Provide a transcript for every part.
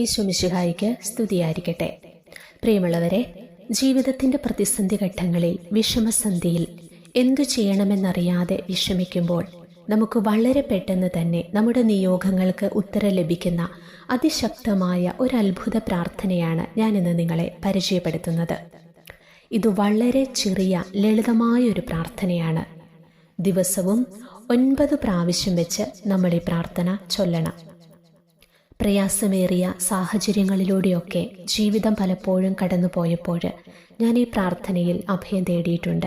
ഈശോമിശിഹായിക്ക് സ്തുതിയായിരിക്കട്ടെ. പ്രിയമുള്ളവരെ ജീവിതത്തിന്റെ പ്രതിസന്ധി ഘട്ടങ്ങളിൽ വിഷമസന്ധിയിൽ എന്തു ചെയ്യണമെന്നറിയാതെ വിഷമിക്കുമ്പോൾ നമുക്ക് വളരെ പെട്ടെന്ന് തന്നെ നമ്മുടെ നിയോഗങ്ങൾക്ക് ഉത്തരം ലഭിക്കുന്ന അതിശക്തമായ ഒരു അത്ഭുത പ്രാർത്ഥനയാണ് ഞാനിന്ന് നിങ്ങളെ പരിചയപ്പെടുത്തുന്നത്. ഇത് വളരെ ചെറിയ ലളിതമായ ഒരു പ്രാർത്ഥനയാണ്. ദിവസവും ഒൻപത് പ്രാവശ്യം വെച്ച് നമ്മൾ ഈ പ്രാർത്ഥന ചൊല്ലണം. പ്രയാസമേറിയ സാഹചര്യങ്ങളിലൂടെയൊക്കെ ജീവിതം പലപ്പോഴും കടന്നുപോയപ്പോൾ ഞാൻ ഈ പ്രാർത്ഥനയിൽ അഭയം തേടിയിട്ടുണ്ട്.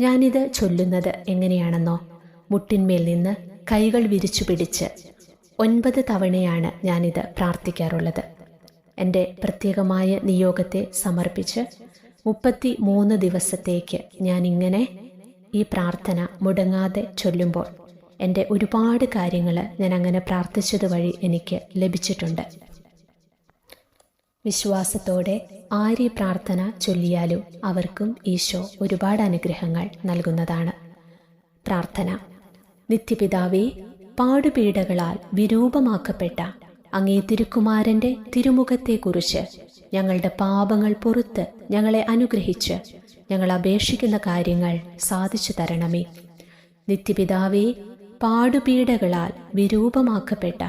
ഞാനിത് ചൊല്ലുന്നത് എങ്ങനെയാണെന്നോ മുട്ടിന്മേൽ നിന്ന് കൈകൾ വിരിച്ചു പിടിച്ച് ഒൻപത് തവണയാണ് ഞാനിത് പ്രാർത്ഥിക്കാറുള്ളത്. എന്റെ പ്രത്യേകമായ നിയോഗത്തെ സമർപ്പിച്ച് മുപ്പത്തി മൂന്ന് ദിവസത്തേക്ക് ഞാനിങ്ങനെ ഈ പ്രാർത്ഥന മുടങ്ങാതെ ചൊല്ലുമ്പോൾ എന്റെ ഒരുപാട് കാര്യങ്ങൾ ഞാൻ അങ്ങനെ പ്രാർത്ഥിച്ചത് വഴി എനിക്ക് ലഭിച്ചിട്ടുണ്ട്. വിശ്വാസത്തോടെ ആര് പ്രാർത്ഥന ചൊല്ലിയാലും അവർക്കും ഈശോ ഒരുപാട് അനുഗ്രഹങ്ങൾ നൽകുന്നതാണ്. പ്രാർത്ഥന. നിത്യപിതാവേ പാടുപീഡകളാൽ വിരൂപമാക്കപ്പെട്ട അങ്ങേ തിരുക്കുമാരന്റെ തിരുമുഖത്തെക്കുറിച്ച് ഞങ്ങളുടെ പാപങ്ങൾ പുറത്ത് ഞങ്ങളെ അനുഗ്രഹിച്ച് ഞങ്ങൾ അപേക്ഷിക്കുന്ന കാര്യങ്ങൾ സാധിച്ചു തരണമേ. നിത്യപിതാവേ പാടുപീഡകളാൽ വിരൂപമാക്കപ്പെട്ട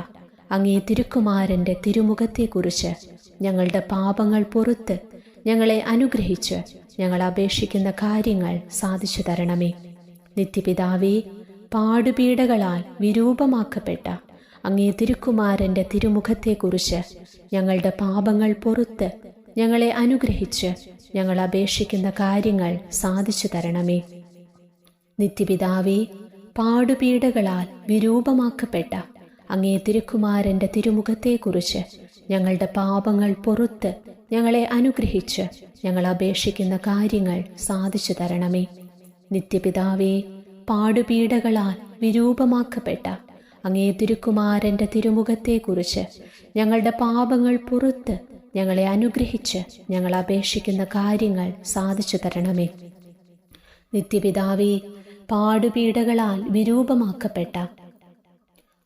അങ്ങേ തിരുക്കുമാരന്റെ തിരുമുഖത്തെക്കുറിച്ച് ഞങ്ങളുടെ പാപങ്ങൾ പുറത്ത് ഞങ്ങളെ അനുഗ്രഹിച്ച് ഞങ്ങൾ അപേക്ഷിക്കുന്ന കാര്യങ്ങൾ സാധിച്ചു തരണമേ. നിത്യപിതാവേ പാടുപീഡകളാൽ വിരൂപമാക്കപ്പെട്ട അങ്ങേ തിരുക്കുമാരന്റെ തിരുമുഖത്തെക്കുറിച്ച് ഞങ്ങളുടെ പാപങ്ങൾ പുറത്ത് ഞങ്ങളെ അനുഗ്രഹിച്ച് ഞങ്ങൾ അപേക്ഷിക്കുന്ന കാര്യങ്ങൾ സാധിച്ചു തരണമേ. നിത്യപിതാവേ പാടുപീഡകളാൽ വിരൂപമാക്കപ്പെട്ട അങ്ങേ തിരുക്കുമാരന്റെ തിരുമുഖത്തെക്കുറിച്ച് ഞങ്ങളുടെ പാപങ്ങൾ പൊറത്ത് ഞങ്ങളെ അനുഗ്രഹിച്ച് ഞങ്ങൾ അപേക്ഷിക്കുന്ന കാര്യങ്ങൾ സാധിച്ചു തരണമേ. നിത്യപിതാവേ പാടുപീഡകളാൽ വിരൂപമാക്കപ്പെട്ട അങ്ങേ തിരുക്കുമാരന്റെ തിരുമുഖത്തെക്കുറിച്ച് ഞങ്ങളുടെ പാപങ്ങൾ പുറത്ത് ഞങ്ങളെ അനുഗ്രഹിച്ച് ഞങ്ങൾ അപേക്ഷിക്കുന്ന കാര്യങ്ങൾ സാധിച്ചു തരണമേ. നിത്യപിതാവേ പാടുപീഡകളാൽ വിരൂപമാക്കപ്പെട്ട.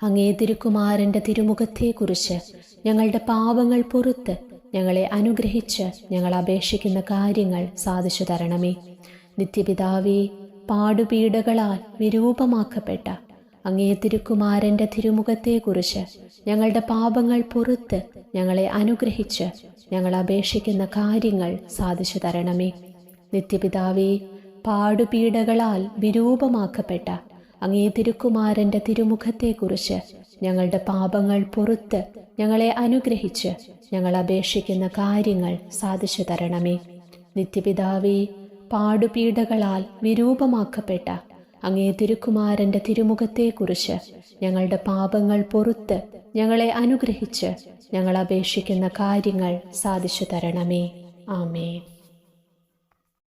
അങ്ങേ തിരുക്കുമാരന്റെ തിരുമുഖത്തെക്കുറിച്ച് ഞങ്ങളുടെ പാപങ്ങൾ പുറത്ത് ഞങ്ങളെ അനുഗ്രഹിച്ച് ഞങ്ങൾ അപേക്ഷിക്കുന്ന കാര്യങ്ങൾ സാധിച്ചു തരണമേ. നിത്യപിതാവേ പാടുപീഡകളാൽ വിരൂപമാക്കപ്പെട്ട അങ്ങേ തിരുക്കുമാരന്റെ തിരുമുഖത്തെക്കുറിച്ച് ഞങ്ങളുടെ പാപങ്ങൾ പുറത്ത് ഞങ്ങളെ അനുഗ്രഹിച്ച് ഞങ്ങൾ അപേക്ഷിക്കുന്ന കാര്യങ്ങൾ സാധിച്ചു തരണമേ. നിത്യപിതാവേ പാടുപീഡകളാൽ വിരൂപമാക്കപ്പെട്ട അങ്ങേ തിരുക്കുമാരന്റെ തിരുമുഖത്തെക്കുറിച്ച് ഞങ്ങളുടെ പാപങ്ങൾ പുറത്ത് ഞങ്ങളെ അനുഗ്രഹിച്ച് ഞങ്ങൾ അപേക്ഷിക്കുന്ന കാര്യങ്ങൾ സാധിച്ചു തരണമേ. നിത്യപിതാവേ പാടുപീഡകളാൽ വിരൂപമാക്കപ്പെട്ട അങ്ങേ തിരുക്കുമാരന്റെ തിരുമുഖത്തെക്കുറിച്ച് ഞങ്ങളുടെ പാപങ്ങൾ പുറത്ത് ഞങ്ങളെ അനുഗ്രഹിച്ച് ഞങ്ങൾ അപേക്ഷിക്കുന്ന കാര്യങ്ങൾ സാധിച്ചു തരണമേ. ആമേ